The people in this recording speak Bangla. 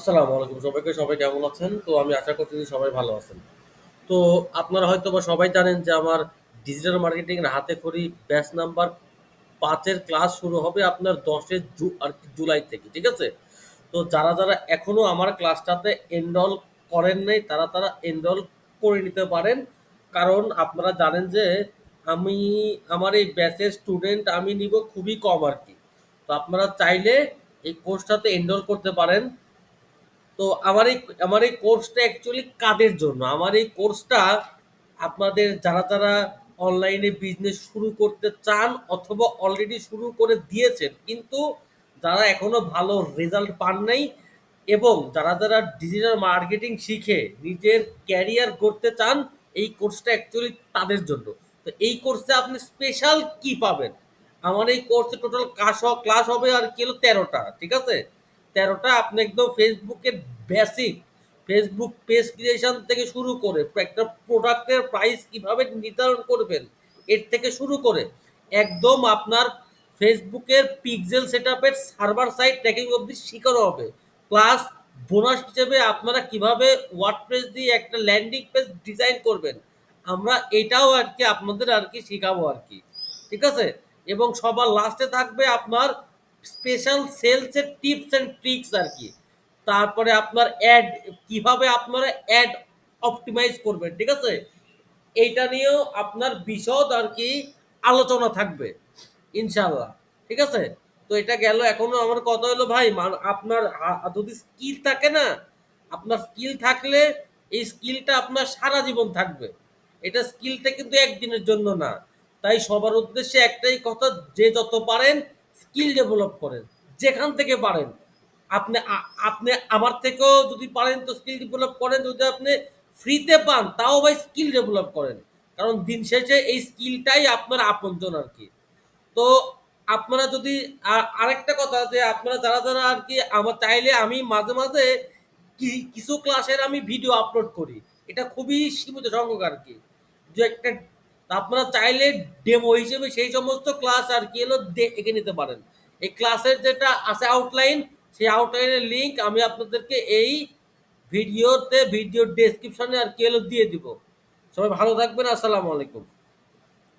আসসালামু আলাইকুম সবাইকে, সবাই কেমন আছেন? তো আমি আশা করতেছি সবাই ভালো আছেন। তো আপনারা হয়তো বা সবাই জানেন যে আমার ডিজিটাল মার্কেটিং এর হাতে খড়ি ব্যাচ নাম্বার পাঁচের ক্লাস শুরু হবে আপনার দশের জু, আর জুলাই থেকে, ঠিক আছে? তো যারা যারা এখনও আমার ক্লাসটাতে এনরোল করেন নাই, তারা তারা এনরোল করে নিতে পারেন। কারণ আপনারা জানেন যে আমি, আমার এই ব্যাচের স্টুডেন্ট আমি নিব খুবই কম আর কি। তো আপনারা চাইলে এই কোর্সটাতে এনরোল করতে পারেন। তো আমার এই আমার এই কোর্সটা অ্যাকচুয়ালি কাদের জন্য। আমার এই কোর্সটা আপনাদের যারা যারা অনলাইনে বিজনেস শুরু করতে চান অথবা অলরেডি শুরু করে দিয়েছেন, কিন্তু যারা এখনও ভালো রেজাল্ট পান নাই এবং যারা যারা ডিজিটাল মার্কেটিং শিখে নিজের ক্যারিয়ার করতে চান, এই কোর্সটা অ্যাকচুয়ালি তাদের জন্য। তো এই কোর্সে আপনি স্পেশাল কি পাবেন? আমার এই কোর্সে টোটাল ক্লাস ক্লাস হবে আর কি হলো তেরোটা, ঠিক আছে? তেরোটা আপনি একদম ফেসবুকের বেসিক ফেসবুক পেজ ক্রিয়েশন থেকে শুরু করে একটা প্রোডাক্টের প্রাইস কীভাবে নির্ধারণ করবেন, এর থেকে শুরু করে একদম আপনার ফেসবুকের পিকজেল সেট আপের সার্ভার সাইট ট্র্যাকিং অবধি শেখানো হবে। প্লাস বোনাস হিসেবে আপনারা কীভাবে ওয়ার্ডপ্রেস দিয়ে একটা ল্যান্ডিং পেজ ডিজাইন করবেন, আমরা এটাও আর কি আপনাদের আর কি শেখাবো আর কি। ঠিক আছে? এবং সবার লাস্টে থাকবে আপনার স্পেশাল সেলসের টিপস অ্যান্ড ট্রিক্স আর কি। তারপরে আপনার অ্যাড কীভাবে আপনারা অ্যাড অপটিমাইজ করবেন, ঠিক আছে? এইটা নিয়েও আপনার বিশদ আর কি আলোচনা থাকবে ইনশাল্লাহ ঠিক আছে? তো এটা গেল, এখনও আমার কথা হলো, ভাই আপনার যদি স্কিল থাকে না, আপনার স্কিল থাকলে এই স্কিলটা আপনার সারা জীবন থাকবে। এটা স্কিলটা কিন্তু একদিনের জন্য না। তাই সবার উদ্দেশ্যে একটাই কথা, যে যত পারেন স্কিল ডেভেলপ করেন, যেখান থেকে পারেন। আপনি আপনি আমার থেকেও যদি পারেন তো স্কিল ডেভেলপ করেন, যদি আপনি ফ্রিতে পান, তাও ভাই স্কিল ডেভেলপ করেন। কারণ দিন শেষে এই স্কিলটাই আপনার আপনজন আর কি। তো আপনারা যদি আরেকটা কথা যে আপনারা যারা যারা আর কি, আমার চাইলে আমি মাঝে মাঝে কি- কিছু ক্লাসের আমি ভিডিও আপলোড করি। এটা খুবই সীমিত সংখ্যক আর কি। যে একটা আপনারা চাইলে ডেমো হিসেবে সেই সমস্ত ক্লাস আর কি এলো দেখে নিতে পারেন। এই ক্লাসের যেটা আছে আউটলাইন সেই আউটলাইনের লিঙ্ক আমি আপনাদেরকে এই ভিডিওতে ভিডিও ডেসক্রিপশনে আর কি এলো দিয়ে দিব। সবাই ভালো থাকবেন, আসসালামু আলাইকুম।